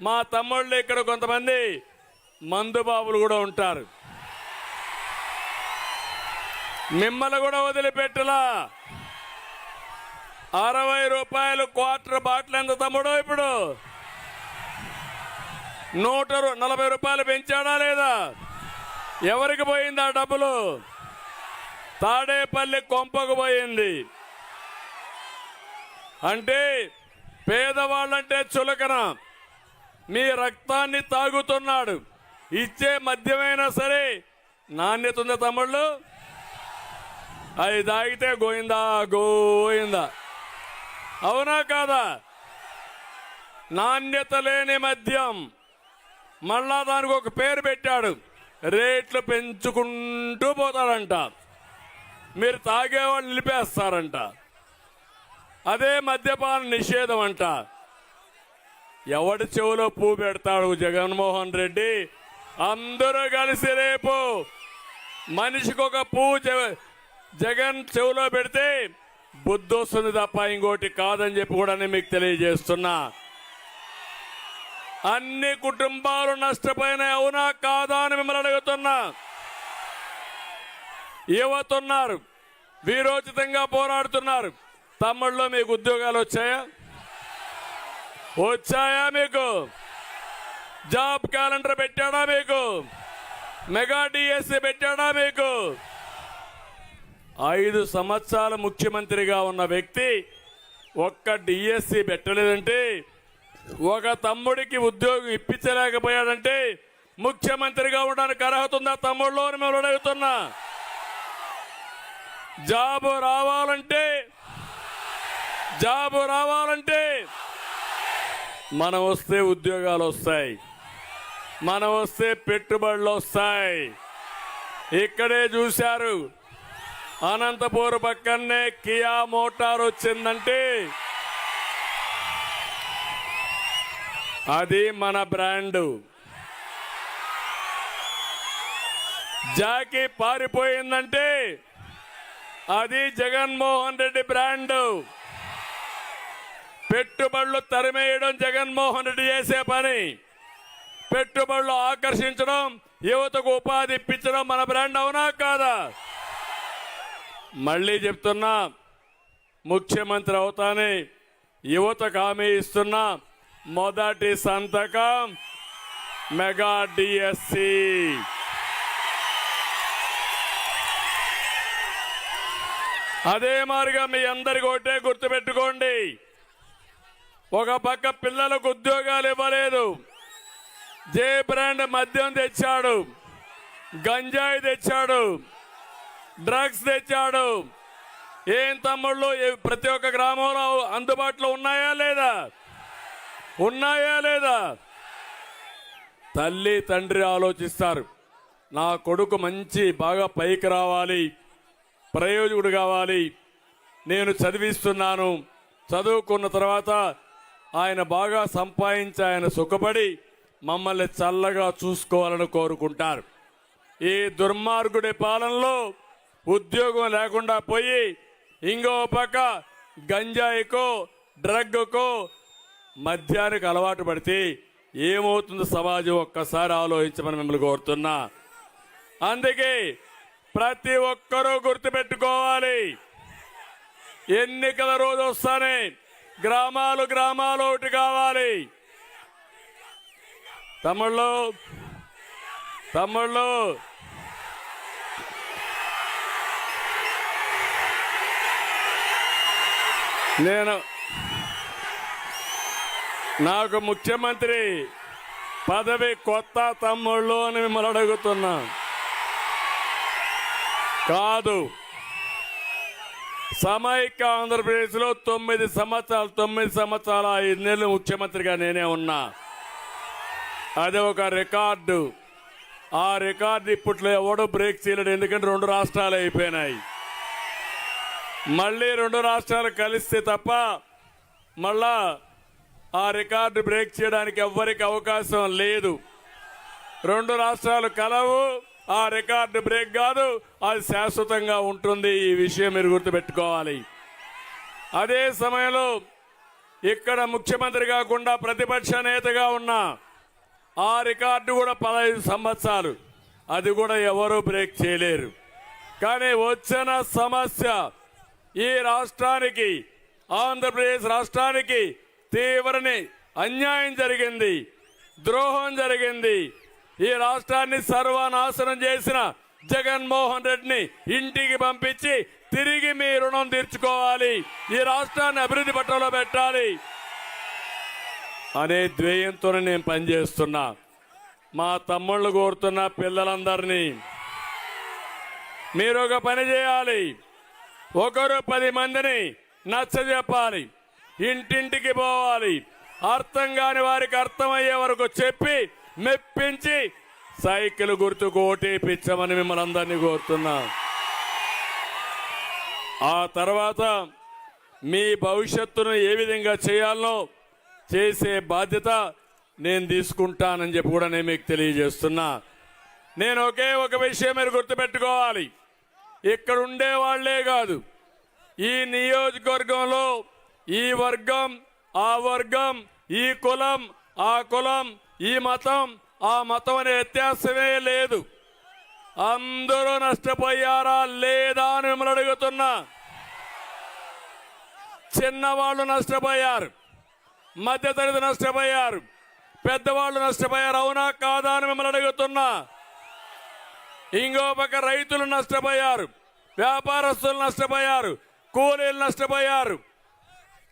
మా తమ్ముళ్ళు ఇక్కడ కొంతమంది మందు బాబులు కూడా ఉంటారు. మిమ్మల్ని కూడా వదిలిపెట్టలా. అరవై రూపాయలు క్వార్టర్ బాటిల్ ఎంత తమ్ముడు ఇప్పుడు? నూట నలభై రూపాయలు పెంచాడా లేదా? ఎవరికి పోయింది ఆ డబ్బులు? తాడేపల్లి కొంపకు పోయింది. అంటే పేదవాళ్ళంటే చులకన. మీ రక్తాన్ని తాగుతున్నాడు. ఇచ్చే మద్యమైనా సరే నాణ్యత ఉందా తమ్ముళ్ళు? అది తాగితే గోయిందా? గోయిందా? అవునా కాదా? నాణ్యత లేని మద్యం. మళ్ళా దానికి ఒక పేరు పెట్టాడు. రేట్లు పెంచుకుంటూ పోతాడంట. మీరు తాగేవాళ్ళు నిలిపేస్తారంట. అదే మద్యపాన నిషేధం అంట. ఎవడి చెవులో పూ పెడతాడు జగన్మోహన్ రెడ్డి? అందరూ కలిసి రేపు మనిషికి ఒక పువ్వు జగన్ చెవులో పెడితే బుద్ధి వస్తుంది తప్ప ఇంకోటి కాదని చెప్పి కూడా నేను మీకు తెలియజేస్తున్నా. అన్ని కుటుంబాలు నష్టపోయినాయి అవునా కాదా అని మిమ్మల్ని అడుగుతున్నా. యువతున్నారు వీరోచితంగా పోరాడుతున్నారు. తమ్ముళ్ళు మీకు ఉద్యోగాలు వచ్చాయా? వచ్చాయా మీకు? జాబ్ క్యాలెండర్ పెట్టాడా మీకు? మెగా డిఎస్సి పెట్టాడా మీకు? ఐదు సంవత్సరాల ముఖ్యమంత్రిగా ఉన్న వ్యక్తి ఒక్క డిఎస్సి పెట్టలేదంటే ఒక తమ్ముడికి ఉద్యోగం ఇప్పించలేకపోయాడంటే ముఖ్యమంత్రిగా ఉండడానికి అర్హత ఉందా తమ్ముళ్ళు అని మేము అడుగుతున్నా. జాబు రావాలంటే జాబు రావాలంటే మనం వస్తే ఉద్యోగాలు వస్తాయి. మనం వస్తే పెట్టుబడులు వస్తాయి. ఇక్కడే చూశారు. అనంతపూర్ పక్కనే కియా మోటార్ వచ్చిందంటే అది మన బ్రాండు. జాకి పారిపోయిందంటే అది జగన్మోహన్ రెడ్డి బ్రాండు. పెట్టుబడులు తరిమేయడం జగన్మోహన్ రెడ్డి చేసే పని. పెట్టుబడులు ఆకర్షించడం యువతకు ఉపాధి ఇప్పించడం మన బ్రాండ్ అవునా కాదా? మళ్ళీ చెప్తున్నా ముఖ్యమంత్రి అవుతానే యువతకు హామీ ఇస్తున్నా మొదటి సంతకం మెగా డిఎస్సి. అదే మారిగా మీ అందరికి ఒకటే గుర్తుపెట్టుకోండి. ఒక పక్క పిల్లలకు ఉద్యోగాలు ఇవ్వలేదు. జే బ్రాండ్ మద్యం తెచ్చాడు. గంజాయి తెచ్చాడు. డ్రగ్స్ తెచ్చాడు. ఏం తమ్ముళ్ళు ప్రతి ఒక్క గ్రామంలో అందుబాటులో ఉన్నాయా లేదా? ఉన్నాయా లేదా? తల్లి తండ్రి ఆలోచిస్తారు. నా కొడుకు మంచి బాగా పైకి రావాలి. ప్రయోజకుడు కావాలి. నేను చదివిస్తున్నాను. చదువుకున్న తర్వాత ఆయన బాగా సంపాదించి ఆయన సుఖపడి మమ్మల్ని చల్లగా చూసుకోవాలని కోరుకుంటారు. ఈ దుర్మార్గుడి పాలనలో ఉద్యోగం లేకుండా పోయి ఇంకో పక్క గంజాయికో డ్రగ్కో మద్యానికి అలవాటు పడితే ఏమవుతుంది సమాజం? ఒక్కసారి ఆలోచించమని మిమ్మల్ని కోరుతున్నా. అందుకే ప్రతి ఒక్కరూ గుర్తుపెట్టుకోవాలి. ఎన్నికల రోజు వస్తానే గ్రామాలు గ్రామాలు ఒకటి కావాలి. తమ్ముళ్ళు తమ్ముళ్ళు. నేను నాకు ముఖ్యమంత్రి పదవి కొత్త తమ్ముళ్ళు అని మిమ్మల్ని అడుగుతున్నా. కాదు. సమైక్య ఆంధ్రప్రదేశ్లో తొమ్మిది సంవత్సరాలు తొమ్మిది సంవత్సరాల ఐదు నెలలు ముఖ్యమంత్రిగా నేనే ఉన్నా. అది ఒక రికార్డు. ఆ రికార్డు ఇప్పట్లో ఎవడో బ్రేక్ చేయలేడు ఎందుకంటే రెండు రాష్ట్రాలు అయిపోయినాయి. మళ్ళీ రెండు రాష్ట్రాలు కలిస్తే తప్ప మళ్ళా ఆ రికార్డు బ్రేక్ చేయడానికి ఎవ్వరికి అవకాశం లేదు. రెండు రాష్ట్రాలు కలవు ఆ రికార్డు బ్రేక్ కాదు అది శాశ్వతంగా ఉంటుంది. ఈ విషయం మీరు గుర్తుపెట్టుకోవాలి. అదే సమయంలో ఇక్కడ ముఖ్యమంత్రి కాకుండా ప్రతిపక్ష నేతగా ఉన్న ఆ రికార్డు కూడా పదహైదు సంవత్సరాలు. అది కూడా ఎవరూ బ్రేక్ చేయలేరు. కానీ వచ్చిన సమస్య ఈ రాష్ట్రానికి ఆంధ్రప్రదేశ్ రాష్ట్రానికి తీవ్రని అన్యాయం జరిగింది ద్రోహం జరిగింది. ఈ రాష్ట్రాన్ని సర్వనాశనం చేసిన జగన్మోహన్ రెడ్డిని ఇంటికి పంపించి తిరిగి మీ రుణం తీర్చుకోవాలి. ఈ రాష్ట్రాన్ని అభివృద్ధి పట్టంలో పెట్టాలి. అనే ధ్యేయంతోనే నేను పనిచేస్తున్నా. మా తమ్ముళ్ళు కోరుతున్న పిల్లలందరినీ మీరు ఒక పని చేయాలి. ఒకరు పది మందిని నచ్చ చెప్పాలి. ఇంటింటికి పోవాలి. అర్థం కాని వారికి అర్థమయ్యే వరకు చెప్పి మెప్పించి సైకిల్ గుర్తుకు ఓటేపించమని మిమ్మల్ని అందరినీ కోరుతున్నా. ఆ తర్వాత మీ భవిష్యత్తును ఏ విధంగా చేయాలనో చేసే బాధ్యత నేను తీసుకుంటానని చెప్పి కూడా నేను మీకు తెలియజేస్తున్నా. నేను ఒకే ఒక విషయం మీరు గుర్తుపెట్టుకోవాలి. ఇక్కడ ఉండే వాళ్ళే కాదు. ఈ నియోజకవర్గంలో ఈ వర్గం ఆ వర్గం ఈ కులం ఆ కులం ఈ మతం ఆ మతం అనే వ్యత్యాసమే లేదు. అందరూ నష్టపోయారా లేదా అని మిమ్మల్ని అడుగుతున్నా. చిన్నవాళ్ళు నష్టపోయారు మధ్యతరగతి నష్టపోయారు పెద్దవాళ్ళు నష్టపోయారు అవునా కాదా అని మిమ్మల్ని అడుగుతున్నా. ఇంకో పక్క రైతులు నష్టపోయారు వ్యాపారస్తులు నష్టపోయారు కూలీలు నష్టపోయారు.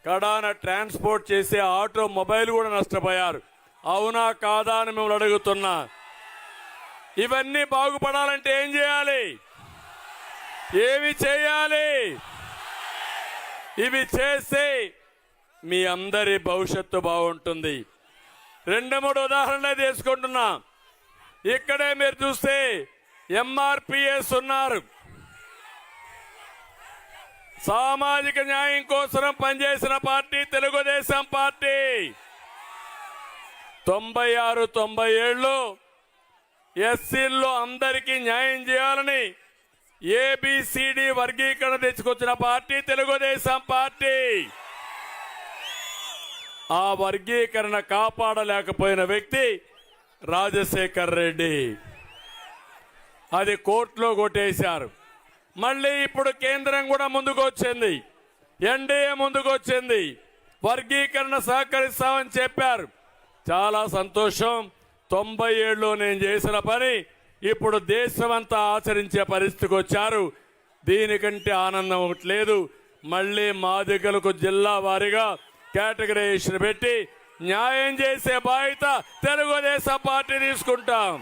కడాన ట్రాన్స్పోర్ట్ చేసే ఆటో మొబైల్ కూడా నష్టపోయారు. అవునా కాదా అని మిమ్మల్ని అడుగుతున్నా. ఇవన్నీ బాగుపడాలంటే ఏం చేయాలి? ఏమి చేయాలి? ఇవి చేస్తే మీ అందరి భవిష్యత్తు బాగుంటుంది. రెండు మూడు ఉదాహరణలే తీసుకుంటున్నా. ఇక్కడే మీరు చూస్తే ఎంఆర్పిఎస్ ఉన్నారు. సామాజిక న్యాయం కోసం పనిచేసిన పార్టీ తెలుగుదేశం పార్టీ. తొంభై ఆరు తొంభై ఏళ్ళు ఎస్సీల్లో అందరికీ న్యాయం చేయాలని ఏబిసిడి వర్గీకరణ తెచ్చుకొచ్చిన పార్టీ తెలుగుదేశం పార్టీ. ఆ వర్గీకరణ కాపాడలేకపోయిన వ్యక్తి రాజశేఖర్ రెడ్డి. అది కోర్టులో కొట్టేశారు. మళ్ళీ ఇప్పుడు కేంద్రం కూడా ముందుకు వచ్చింది ఎన్డీఏ ముందుకు వచ్చింది వర్గీకరణ సహకరిస్తామని చెప్పారు. చాలా సంతోషం. తొంభై ఏళ్ళలో నేను చేసిన పని ఇప్పుడు దేశమంతా ఆచరించే పరిస్థితికి వచ్చారు. దీనికంటే ఆనందం ఒకటి లేదు. మళ్ళీ మాదికలకు జిల్లా వారీగా కేటగరైజేషన్ పెట్టి న్యాయం చేసే బాధ్యత తెలుగుదేశం పార్టీ తీసుకుంటాం.